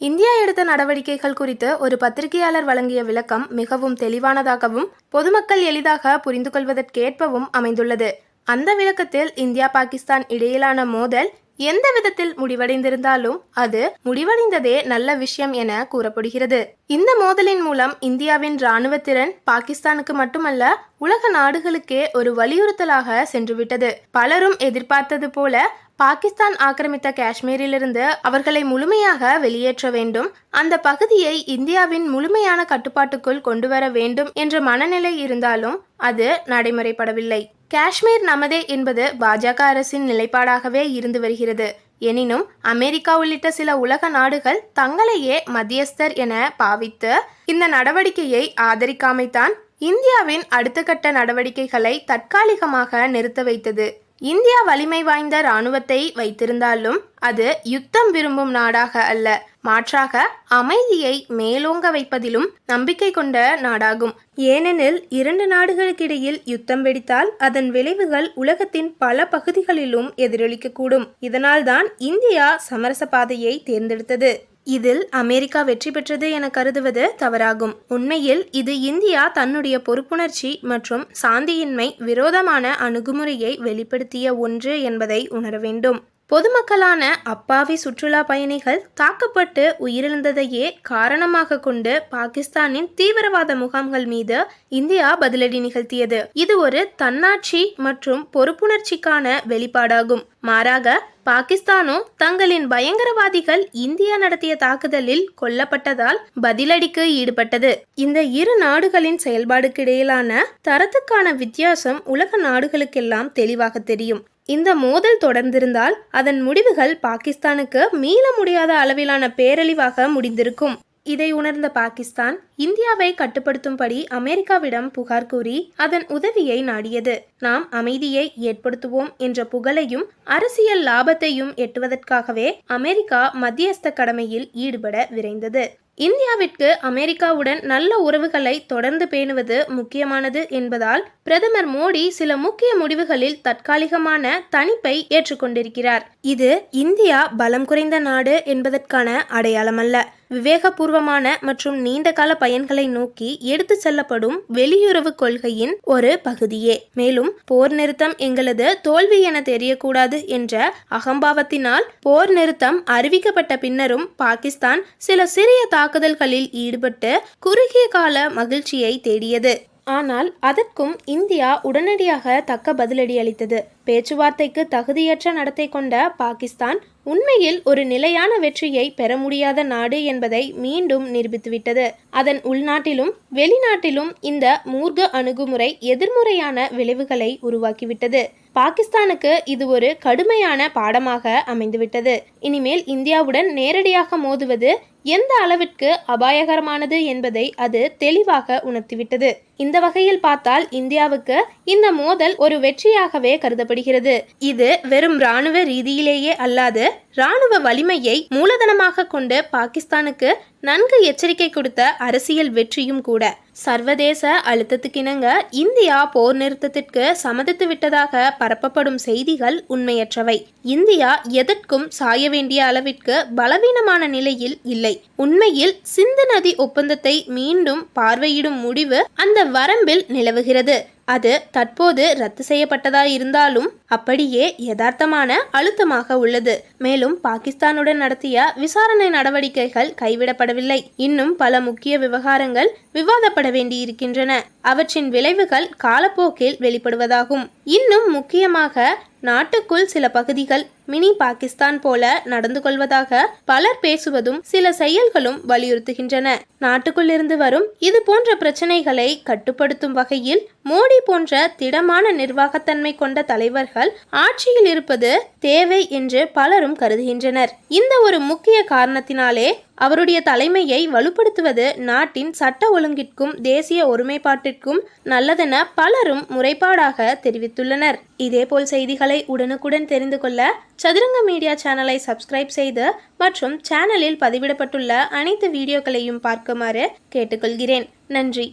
India எடுத்த நடவடிக்கைகள் குறித்து ஒரு பத்திரிகையாளர் வழங்கிய விளக்கம் மிகவும் தெளிவானதாகவும் பொதுமக்கள் எளிதாக புரிந்து கொள்வதற்கேற்பவும் அமைந்துள்ளது. அந்த விளக்கத்தில் இந்தியா பாகிஸ்தான் இடையிலான மோதல் எந்த விதத்தில் முடிவடைந்திருந்தாலும் அது முடிவடைந்ததே நல்ல விஷயம் என கூறப்படுகிறது. இந்த மோதலின் மூலம் இந்தியாவின் இராணுவ திறன் பாகிஸ்தானுக்கு மட்டுமல்ல உலக நாடுகளுக்கே ஒரு வலியுறுத்தலாக சென்றுவிட்டது. பலரும் எதிர்பார்த்தது போல பாகிஸ்தான் ஆக்கிரமித்த காஷ்மீரிலிருந்து அவர்களை முழுமையாக வெளியேற்ற வேண்டும். அந்த பகுதியை இந்தியாவின் முழுமையான கட்டுப்பாட்டுக்குள் கொண்டு வர வேண்டும் என்ற மனநிலை இருந்தாலும் அது நடைமுறைப்படவில்லை. காஷ்மீர் நமதே என்பது பாஜக அரசின் நிலைப்பாடாகவே இருந்து வருகிறது. எனினும் அமெரிக்கா உள்ளிட்ட சில உலக நாடுகள் தங்களையே மத்தியஸ்தர் என பாவித்து இந்த நடவடிக்கையை ஆதரிக்காமைத்தான் இந்தியாவின் அடுத்த கட்ட நடவடிக்கைகளை தற்காலிகமாக நிறுத்த வைத்தது. இந்தியா வலிமை வாய்ந்த இராணுவத்தை வைத்திருந்தாலும் அது யுத்தம் விரும்பும் நாடாக அல்ல. மாற்றாக அமைதியை மேலோங்க வைப்பதிலும் நம்பிக்கை கொண்ட நாடாகும். ஏனெனில் இரண்டு நாடுகளுக்கிடையில் யுத்தம் வெடித்தால் அதன் விளைவுகள் உலகத்தின் பல பகுதிகளிலும் எதிரொலிக்கக்கூடும். இதனால்தான் இந்தியா சமரச பாதையை தேர்ந்தெடுத்தது. இதில் அமெரிக்கா வெற்றி பெற்றது என கருதுவது தவறாகும். உண்மையில் இது இந்தியா தன்னுடைய பொறுப்புணர்ச்சி மற்றும் சாந்தியின்மை விரோதமான அணுகுமுறையை வெளிப்படுத்திய ஒன்று என்பதை உணர வேண்டும் பொதுமக்களான அப்பாவி சுற்றுலா பயணிகள் தாக்கப்பட்டு உயிரிழந்ததையே காரணமாக கொண்டு பாகிஸ்தானின் தீவிரவாத முகாம்கள் மீது இந்தியா பதிலடி நிகழ்த்தியது. இது ஒரு தன்னாட்சி மற்றும் பொறுப்புணர்ச்சிக்கான வெளிப்பாடாகும். மாறாக பாகிஸ்தானோ தங்களின் பயங்கரவாதிகள் இந்தியா நடத்திய தாக்குதலில் கொல்லப்பட்டதால் பதிலடிக்கு ஈடுபட்டது. இந்த இரு நாடுகளின் செயல்பாடுக்கு இடையிலான தரத்துக்கான வித்தியாசம் உலக நாடுகளுக்கெல்லாம் தெளிவாக தெரியும். இந்த மோதல் தொடர்ந்திருந்தால் அதன் முடிவுகள் பாகிஸ்தானுக்கு மீள முடியாத அளவிலான பேரழிவாக முடிந்திருக்கும். இதை உணர்ந்த பாகிஸ்தான் இந்தியாவை கட்டுப்படுத்தும்படி அமெரிக்காவிடம் புகார் கூறி அதன் உதவியை நாடியது. நாம் அமைதியை ஏற்படுத்துவோம் என்ற புகழையும் அரசியல் லாபத்தையும் எட்டுவதற்காகவே அமெரிக்கா மத்தியஸ்த கடமையில் ஈடுபட விரைந்தது. இந்தியாவிற்கு அமெரிக்காவுடன் நல்ல உறவுகளை தொடர்ந்து பேணுவது முக்கியமானது என்பதால் பிரதமர் மோடி சில முக்கிய முடிவுகளில் தற்காலிகமான தணிப்பை ஏற்றுக்கொண்டிருக்கிறார். இது இந்தியா பலம் குறைந்த நாடு என்பதற்கான அடையாளமல்ல. விவேகபூர்வமான மற்றும் நீண்டகால பயன்களை நோக்கி எடுத்து செல்லப்படும் வெளியுறவு கொள்கையின் ஒரு பகுதியே. மேலும் போர் நிறுத்தம் எங்களது தோல்வி என தெரியக்கூடாது என்ற அகம்பாவத்தினால் போர் நிறுத்தம் அறிவிக்கப்பட்ட பின்னரும் பாகிஸ்தான் சில சிறிய தாக்குதல்களில் ஈடுபட்டு குறுகிய கால மகிழ்ச்சியை தேடியது. ஆனால் அதற்கும் இந்தியா உடனடியாக தக்க பதிலடி அளித்தது. பேச்சுவார்த்தைக்கு தகுதியற்ற நடத்தை கொண்ட பாகிஸ்தான் உண்மையில் ஒரு நிலையான வெற்றியை பெற முடியாத நாடு என்பதை மீண்டும் நிரூபித்துவிட்டது. அதன் உள்நாட்டிலும் வெளிநாட்டிலும் இந்த மூர்க்க அணுகுமுறை எதிர்முறையான விளைவுகளை உருவாக்கிவிட்டது. பாகிஸ்தானுக்கு இது ஒரு கடுமையான பாடமாக அமைந்துவிட்டது. இனிமேல் இந்தியாவுடன் நேரடியாக மோதுவது எந்த அளவிற்கு அபாயகரமானது என்பதை அது தெளிவாக உணர்த்திவிட்டது. இந்த வகையில் பார்த்தால் இந்தியாவுக்கு இந்த மோதல் ஒரு வெற்றியாகவே கருதப்படுகிறது. இது வெறும் இராணுவ ரீதியிலேயே அல்லாது இராணுவ வலிமையை மூலதனமாக கொண்டு பாகிஸ்தானுக்கு நன்கு எச்சரிக்கை கொடுத்த அரசியல் வெற்றியும் கூட. சர்வதேச அழுத்தத்துக்கிணங்க இந்தியா போர் நிறுத்தத்திற்கு சம்மதித்து விட்டதாக பரப்பப்படும் செய்திகள் உண்மையற்றவை. இந்தியா எதற்கும் சாய வேண்டிய அளவிற்கு பலவீனமான நிலையில் இல்லை. உண்மையில் சிந்து நதி ஒப்பந்தத்தை மீண்டும் பார்வையிடும் முடிவு அந்த வரம்பில் நிலவுகிறது. அது தற்போது ரத்து செய்யப்பட்டதா இருந்தாலும் அப்படியே யதார்த்தமான அழுத்தமாக உள்ளது. மேலும் பாகிஸ்தானுடன் நடத்திய விசாரணை நடவடிக்கைகள் கைவிடப்படவில்லை. இன்னும் பல முக்கிய விவகாரங்கள் விவாதப்பட வேண்டியிருக்கின்றன. அவற்றின் விளைவுகள் காலப்போக்கில் வெளிப்படுவதாகும். இன்னும் முக்கியமாக நாட்டுக்குள் சில பகுதிகள் மினி பாகிஸ்தான் போல நடந்து கொள்வதாக பலர் பேசுவதும் சில செயல்களும் வலியுறுத்துகின்றன. நாட்டுக்குள் இருந்து வரும் இது போன்ற பிரச்சனைகளை கட்டுப்படுத்தும் வகையில் மோடி போன்ற திடமான நிர்வாகத்தன்மை கொண்ட தலைவர்கள் ஆட்சியில் இருப்பது தேவை என்று பலரும் கருதுகின்றனர். இந்த ஒரு முக்கிய காரணத்தினாலே அவருடைய தலைமையை வலுப்படுத்துவது நாட்டின் சட்ட ஒழுங்கிற்கும் தேசிய ஒருமைப்பாட்டிற்கும் நல்லதென பலரும் முறைப்பாடாக தெரிவித்துள்ளனர். இதேபோல் செய்திகளை உடனுக்குடன் தெரிந்து கொள்ள சதுரங்க மீடியா சேனலை சப்ஸ்கிரைப் செய்து மற்றும் சேனலில் பதிவிடப்பட்டுள்ள அனைத்து வீடியோக்களையும் பார்க்குமாறு கேட்டுக்கொள்கிறேன். நன்றி.